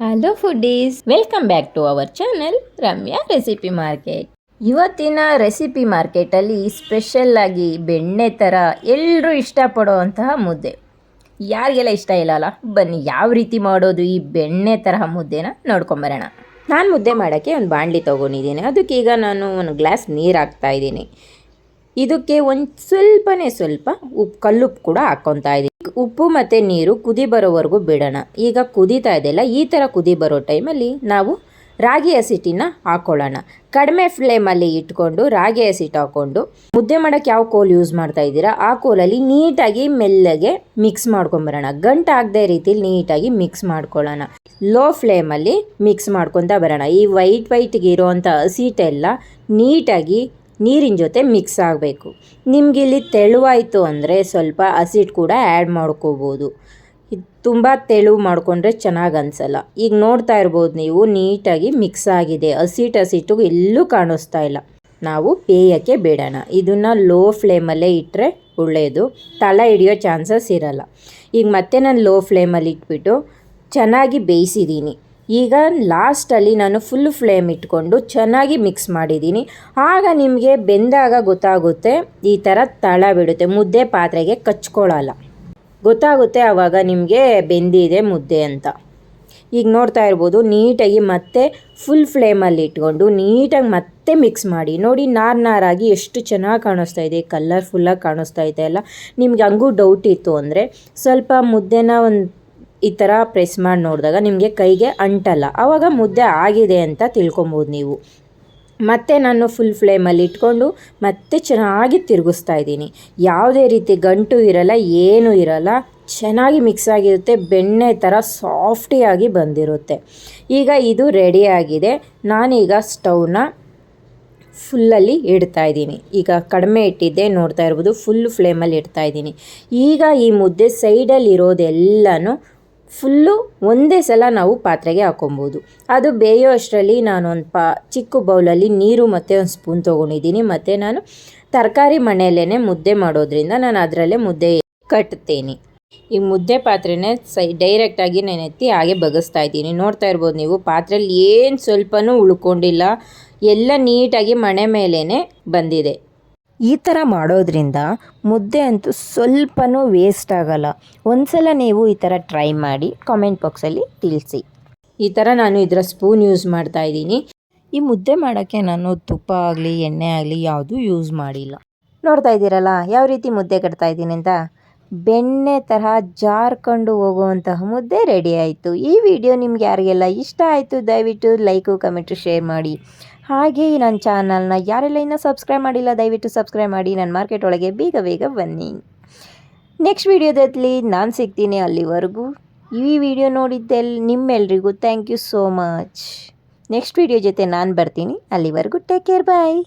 Hello foodies welcome back to our channel Ramya recipe market ಇವತ್ತಿನ recipe ಮಾರ್ಕೆಟಲ್ಲಿ special ಆಗಿ ಬೆಣ್ಣೆ ಥರ ಎಲ್ಲರೂ ಇಷ್ಟಪಡುವಂತಹ ಮುದ್ದೆ. ಯಾರಿಗೆಲ್ಲ ಇಷ್ಟ ಇಲ್ಲಲ್ಲ ಬನ್ನಿ ಯಾವ ರೀತಿ ಮಾಡೋದು ಈ ಬೆಣ್ಣೆ ತರಹ ಮುದ್ದೆನ ನೋಡ್ಕೊಂಬರೋಣ ನಾನು ಮುದ್ದೆ ಮಾಡೋಕ್ಕೆ ಒಂದು ಬಾಂಡ್ಲಿ ತೊಗೊಂಡಿದ್ದೀನಿ. ಅದಕ್ಕೆ ಈಗ ನಾನು ಒಂದು ಗ್ಲಾಸ್ ನೀರು ಹಾಕ್ತಾ ಇದ್ದೀನಿ. ಇದಕ್ಕೆ ಒಂದು ಸ್ವಲ್ಪನೇ ಸ್ವಲ್ಪ ಉಪ್ಪು ಕಲ್ಲುಪ್ಪು ಕೂಡ ಹಾಕ್ಕೊತಾ ಇದ್ದೀನಿ. ಉಪ್ಪು ಮತ್ತು ನೀರು ಕುದಿ ಬರೋವರೆಗೂ ಬಿಡೋಣ. ಈಗ ಕುದೀತಾ ಇದೆಯಲ್ಲ, ಈ ಥರ ಕುದಿ ಬರೋ ಟೈಮಲ್ಲಿ ನಾವು ರಾಗಿ ಹಸಿಟ್ಟಿನ ಹಾಕ್ಕೊಳ್ಳೋಣ ಕಡಿಮೆ ಫ್ಲೇಮಲ್ಲಿ ಇಟ್ಕೊಂಡು ರಾಗಿ ಹಸಿಟ್ಟು ಹಾಕ್ಕೊಂಡು ಮುದ್ದೆ ಮಾಡೋಕ್ಕೆ ಯಾವ ಕೋಲ್ ಯೂಸ್ ಮಾಡ್ತಾ ಇದ್ದೀರಾ, ಆ ಕೋಲಲ್ಲಿ ನೀಟಾಗಿ ಮೆಲ್ಲಗೆ ಮಿಕ್ಸ್ ಮಾಡ್ಕೊಂಬರೋಣ. ಗಂಟು ಆಗದೆ ರೀತಿಲಿ ನೀಟಾಗಿ ಮಿಕ್ಸ್ ಮಾಡ್ಕೊಳ್ಳೋಣ. ಲೋ ಫ್ಲೇಮಲ್ಲಿ ಮಿಕ್ಸ್ ಮಾಡ್ಕೊತಾ ಬರೋಣ. ಈ ವೈಟ್ ವೈಟ್ಗೆ ಇರೋವಂಥ ಹಸಿಟ್ಟೆಲ್ಲ ನೀಟಾಗಿ ನೀರಿನ ಜೊತೆ ಮಿಕ್ಸ್ ಆಗಬೇಕು. ನಿಮ್ಗೆ ಇಲ್ಲಿ ತೆಳುವಾಯಿತು ಅಂದರೆ ಸ್ವಲ್ಪ ಹಸಿಟ್ಟು ಕೂಡ ಆ್ಯಡ್ ಮಾಡ್ಕೋಬೋದು. ಇದು ತುಂಬ ತೆಳುವು ಮಾಡಿಕೊಂಡ್ರೆ ಚೆನ್ನಾಗಿ ಅನಿಸಲ್ಲ. ಈಗ ನೋಡ್ತಾ ಇರ್ಬೋದು ನೀವು, ನೀಟಾಗಿ ಮಿಕ್ಸ್ ಆಗಿದೆ. ಹಸಿಟ್ ಹಸಿಟ್ಟು ಎಲ್ಲೂ ಕಾಣಿಸ್ತಾ ಇಲ್ಲ. ನಾವು ಬೇಯಕ್ಕೆ ಬಿಡೋಣ. ಇದನ್ನು ಲೋ ಫ್ಲೇಮಲ್ಲೇ ಇಟ್ಟರೆ ಒಳ್ಳೆಯದು ತಳ ಹಿಡಿಯೋ ಚಾನ್ಸಸ್ ಇರಲ್ಲ. ಈಗ ಮತ್ತೆ ನಾನು ಲೋ ಫ್ಲೇಮಲ್ಲಿ ಇಟ್ಬಿಟ್ಟು ಚೆನ್ನಾಗಿ ಬೇಯಿಸಿದ್ದೀನಿ ಈಗ ಲಾಸ್ಟಲ್ಲಿ ನಾನು ಫುಲ್ ಫ್ಲೇಮ್ ಇಟ್ಕೊಂಡು ಚೆನ್ನಾಗಿ ಮಿಕ್ಸ್ ಮಾಡಿದ್ದೀನಿ. ಆಗ ನಿಮಗೆ ಬೆಂದಾಗ ಗೊತ್ತಾಗುತ್ತೆ, ಈ ಥರ ತಳ ಬಿಡುತ್ತೆ, ಮುದ್ದೆ ಪಾತ್ರೆಗೆ ಕಚ್ಕೊಳ್ಳಲ್ಲ. ಗೊತ್ತಾಗುತ್ತೆ ಆವಾಗ ನಿಮಗೆ ಬೆಂದಿದೆ ಮುದ್ದೆ ಅಂತ. ಈಗ ನೋಡ್ತಾ ಇರ್ಬೋದು, ನೀಟಾಗಿ ಮತ್ತೆ ಫುಲ್ ಫ್ಲೇಮಲ್ಲಿ ಇಟ್ಕೊಂಡು ನೀಟಾಗಿ ಮತ್ತೆ ಮಿಕ್ಸ್ ಮಾಡಿ. ನೋಡಿ, ನಾರ್ ನಾರಾಗಿ ಎಷ್ಟು ಚೆನ್ನಾಗಿ ಕಾಣಿಸ್ತಾ ಇದೆ ಕಲರ್ಫುಲ್ಲಾಗಿ ಕಾಣಿಸ್ತಾ ಇದೆ ಅಲ್ಲ. ನಿಮ್ಗೆ ಹಂಗೂ ಡೌಟ್ ಇತ್ತು ಅಂದರೆ ಸ್ವಲ್ಪ ಮುದ್ದೆನ ಒಂದು ಈ ಥರ ಪ್ರೆಸ್ ಮಾಡಿ ನೋಡಿದಾಗ ನಿಮಗೆ ಕೈಗೆ ಅಂಟಲ್ಲ. ಆವಾಗ ಮುದ್ದೆ ಆಗಿದೆ ಅಂತ ತಿಳ್ಕೊಬೋದು ನೀವು. ಮತ್ತೆ ನಾನು ಫುಲ್ ಫ್ಲೇಮಲ್ಲಿ ಇಟ್ಕೊಂಡು ಮತ್ತೆ ಚೆನ್ನಾಗಿ ತಿರುಗಿಸ್ತಾ ಇದ್ದೀನಿ. ಯಾವುದೇ ರೀತಿ ಗಂಟು ಇರಲ್ಲ, ಏನೂ ಇರಲ್ಲ, ಚೆನ್ನಾಗಿ ಮಿಕ್ಸ್ ಆಗಿರುತ್ತೆ, ಬೆಣ್ಣೆ ಥರ ಸಾಫ್ಟಿಯಾಗಿ ಬಂದಿರುತ್ತೆ. ಈಗ ಇದು ರೆಡಿಯಾಗಿದೆ ನಾನೀಗ ಸ್ಟವ್ನ ಫುಲ್ಲಲ್ಲಿ ಇಡ್ತಾ ಇದ್ದೀನಿ. ಈಗ ಕಡಿಮೆ ಇಟ್ಟಿದ್ದೆ, ನೋಡ್ತಾ ಇರ್ಬೋದು ಫುಲ್ ಫ್ಲೇಮಲ್ಲಿ ಇಡ್ತಾ ಇದ್ದೀನಿ. ಈಗ ಈ ಮುದ್ದೆ ಸೈಡಲ್ಲಿ ಇರೋದೆಲ್ಲನೂ ಫುಲ್ಲು ಒಂದೇ ಸಲ ನಾವು ಪಾತ್ರೆಗೆ ಹಾಕೊಬೋದು. ಅದು ಬೇಯೋ ಅಷ್ಟರಲ್ಲಿ ನಾನು ಒಂದು ಪಾ, ಚಿಕ್ಕ ಬೌಲಲ್ಲಿ ನೀರು ಮತ್ತು ಒಂದು ಸ್ಪೂನ್ ತೊಗೊಂಡಿದ್ದೀನಿ. ಮತ್ತು ನಾನು ತರಕಾರಿ ಮನೆಯಲ್ಲೇ ಮುದ್ದೆ ಮಾಡೋದ್ರಿಂದ ನಾನು ಅದರಲ್ಲೇ ಮುದ್ದೆ ಕಟ್ತೇನೆ. ಈ ಮುದ್ದೆ ಪಾತ್ರೆನೇ ಸೈ ಡೈರೆಕ್ಟಾಗಿ ನಾನು ಎತ್ತಿ ಹಾಗೆ ಬಗಸ್ತಾ ಇದ್ದೀನಿ. ನೋಡ್ತಾ ಇರ್ಬೋದು ನೀವು ಪಾತ್ರೆಯಲ್ಲಿ ಏನು ಸ್ವಲ್ಪನೂ ಉಳ್ಕೊಂಡಿಲ್ಲ. ಎಲ್ಲ ನೀಟಾಗಿ ಮಣೆ ಮೇಲೇ ಬಂದಿದೆ. ಈ ಥರ ಮಾಡೋದ್ರಿಂದ ಮುದ್ದೆ ಅಂತೂ ಸ್ವಲ್ಪನೂ ವೇಸ್ಟ್ ಆಗಲ್ಲ. ಒಂದ್ಸಲ ನೀವು ಈ ಥರ ಟ್ರೈ ಮಾಡಿ ಕಾಮೆಂಟ್ ಬಾಕ್ಸಲ್ಲಿ ತಿಳಿಸಿ. ಈ ಥರ ನಾನು ಇದರ ಸ್ಪೂನ್ ಯೂಸ್ ಮಾಡ್ತಾ ಇದ್ದೀನಿ. ಈ ಮುದ್ದೆ ಮಾಡೋಕ್ಕೆ ನಾನು ತುಪ್ಪ ಆಗಲಿ, ಎಣ್ಣೆ ಆಗಲಿ ಯಾವುದೂ ಯೂಸ್ ಮಾಡಿಲ್ಲ. ನೋಡ್ತಾ ಇದ್ದೀರಲ್ಲ, ಯಾವ ರೀತಿ ಮುದ್ದೆ ಕಟ್ತಾ ಇದ್ದೀನಿ ಅಂತ? ಬೆಣ್ಣೆ ತರಹ ಜಾರ್ಕೊಂಡು ಹೋಗುವಂತಹ ಮುದ್ದೆ ರೆಡಿ ಆಯಿತು. ಈ ವಿಡಿಯೋ ನಿಮ್ಗೆ ಯಾರಿಗೆಲ್ಲ ಇಷ್ಟ ಆಯಿತು, ದಯವಿಟ್ಟು ಲೈಕು ಕಮೆಂಟು ಶೇರ್ ಮಾಡಿ. ಹಾಗೆ ನನ್ನ ಚಾನಲ್ನ ಯಾರೆಲ್ಲ ಇನ್ನೂ ಸಬ್ಸ್ಕ್ರೈಬ್ ಮಾಡಿಲ್ಲ, ದಯವಿಟ್ಟು ಸಬ್ಸ್ಕ್ರೈಬ್ ಮಾಡಿ. ನನ್ನ ಮಾರ್ಕೆಟ್ ಒಳಗೆ ಬೇಗ ಬೇಗ ಬನ್ನಿ. ನೆಕ್ಸ್ಟ್ ವಿಡಿಯೋದಲ್ಲಿ ನಾನು ಸಿಗ್ತೀನಿ ಅಲ್ಲಿವರೆಗೂ. ಈ ವಿಡಿಯೋ ನೋಡಿದ್ದೆಲ್ ನಿಮ್ಮೆಲ್ರಿಗೂ thank you so much next video ಜೊತೆ ನಾನು ಬರ್ತೀನಿ. ಅಲ್ಲಿವರೆಗೂ ಟೇಕ್ ಕೇರ್ ಬಾಯ್